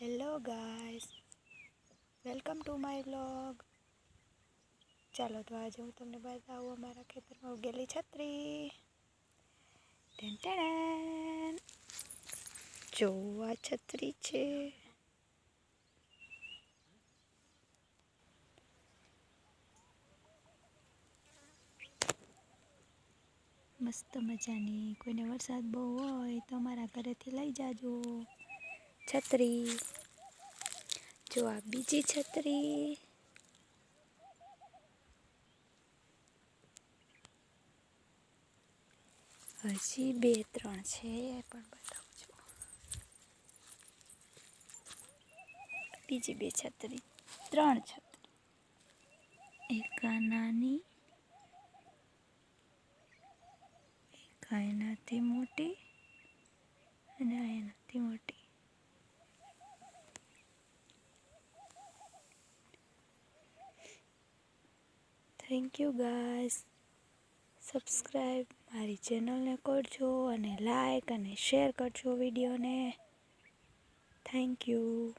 Hello guys welcome to my vlog ચાલો, તો આજે હું તમને બતાવું અમારા ખેતરમાં ઉગેલી છત્રી. ટેન. જો, આ છત્રી છે. મસ્ત મજાની. કોઈને વરસાદ બહુ હોય તો અમારા ઘરેથી લઈ જાજો. છત્રી. જો આ બીજી છત્રી. હજી બે, ત્રણ છે, એ પણ બતાવું છું બીજી બે છત્રી, ત્રણ છત્રી. એક નાની, એક એનાથી મોટી, અને આ એનાથી મોટી થેન્ક યુ ગાઈસ. સબસ્ક્રાઈબ મારી ચેનલને કરજો અને લાઈક અને શેર કરજો વિડીયોને. Thank you.